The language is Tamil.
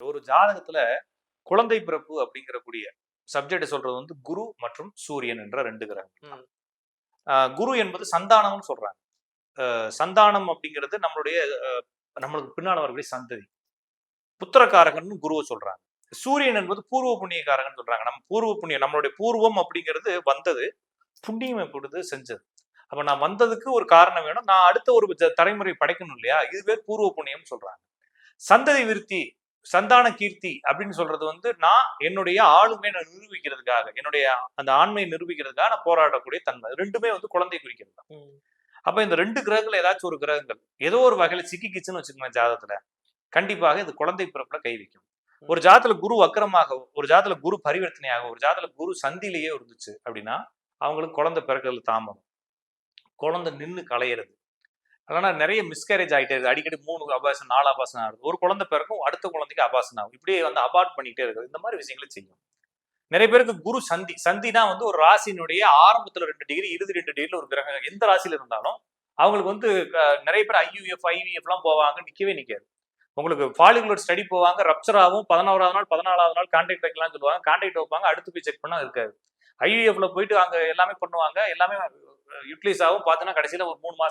ஒரு ஜாதகத்துல குழந்தை பிறப்பு அப்படிங்கிற கூடிய சப்ஜெக்ட் சொல்றது வந்து குரு மற்றும் சூரியன் என்ற ரெண்டு கிரகம் குரு என்பது சந்தானம்னு சொல்றாங்க. சந்தானம் அப்படிங்கிறது நம்மளுடைய நம்மளுக்கு பின்னால் வரக்கூடிய சந்ததி. புத்திரக்காரகன் குருவை சொல்றாங்க. சூரியன் என்பது பூர்வ புண்ணியக்காரகன் சொல்றாங்க. நம்ம பூர்வ புண்ணியம் நம்மளுடைய பூர்வம் அப்படிங்கிறது வந்தது புண்ணியம் எப்பொழுது செஞ்சது. அப்ப நான் வந்ததுக்கு ஒரு காரணம் வேணும். நான் அடுத்த ஒரு தலைமுறை படைக்கணும் இல்லையா? இது பேர் பூர்வ புண்ணியம் சொல்றாங்க. சந்ததி விருத்தி சந்தான கீர்த்தி அப்படின்னு சொல்றது வந்து நான் என்னுடைய ஆளுமை நான் நிரூபிக்கிறதுக்காக என்னுடைய அந்த ஆண்மையை நிரூபிக்கிறதுக்காக நான் போராடக்கூடிய தன்மை. ரெண்டுமே வந்து குழந்தை குறிக்கிறது தான். அப்ப இந்த ரெண்டு கிரகங்கள் ஏதாச்சும் ஒரு கிரகங்கள் ஏதோ ஒரு வகையில சிக்கிக்கிச்சுன்னு வச்சுக்கோங்க ஜாதகத்துல கண்டிப்பாக இது குழந்தை பிறப்புல கை வைக்கும். ஒரு ஜாதத்துல குரு வக்கரமாக ஒரு ஜாதத்துல குரு பரிவர்த்தனையாக ஒரு ஜாதத்துல குரு சந்திலேயே இருந்துச்சு அப்படின்னா அவங்களுக்கு குழந்தை பிறக்கிறது தாமதம். குழந்தை நின்று களையிறது. அதனால நிறைய மிஸ்கேரேஜ் ஆகிட்டே இருக்குது அடிக்கடி மூணு அபாசம் நாலு அபாசனம் ஆகுது. ஒரு குழந்தை பிறக்கும் அடுத்த குழந்தைக்கு அபாசனம் ஆகும். இப்படியே வந்து அபார்ட் பண்ணிகிட்டே இருக்குது இந்த மாதிரி விஷயங்களை செய்யும். நிறைய பேருக்கு குரு சந்தி சந்தினா வந்து ஒரு ராசியினுடைய ஆரம்பத்துல ரெண்டு டிகிரி இறுதி ரெண்டு டிகிரில ஒரு கிரகம். எந்த ராசியில இருந்தாலும் அவங்களுக்கு வந்து நிறைய பேர் ஐயூஎஃப் ஐவிஎஃப் எல்லாம் போவாங்க நிக்கவே நிக்காது. உங்களுக்கு ஃபாலிகுலர் ஸ்டடி போவாங்க ரப்சர் ஆகும் பதினோராவது நாள் பதினாலாவது நாள் கான்டாக்ட் வைக்கலாம்னு சொல்லுவாங்க. கான்டாக்ட் வைப்பாங்க அடுத்து போய் செக் பண்ணா இருக்காது. ஐவிஎஃப்ல போயிட்டு அங்க எல்லாமே பண்ணுவாங்க. எல்லாமே யூட்டிலைஸ் ஆகும். பார்த்தோன்னா கடைசியில ஒரு மூணு மாசம்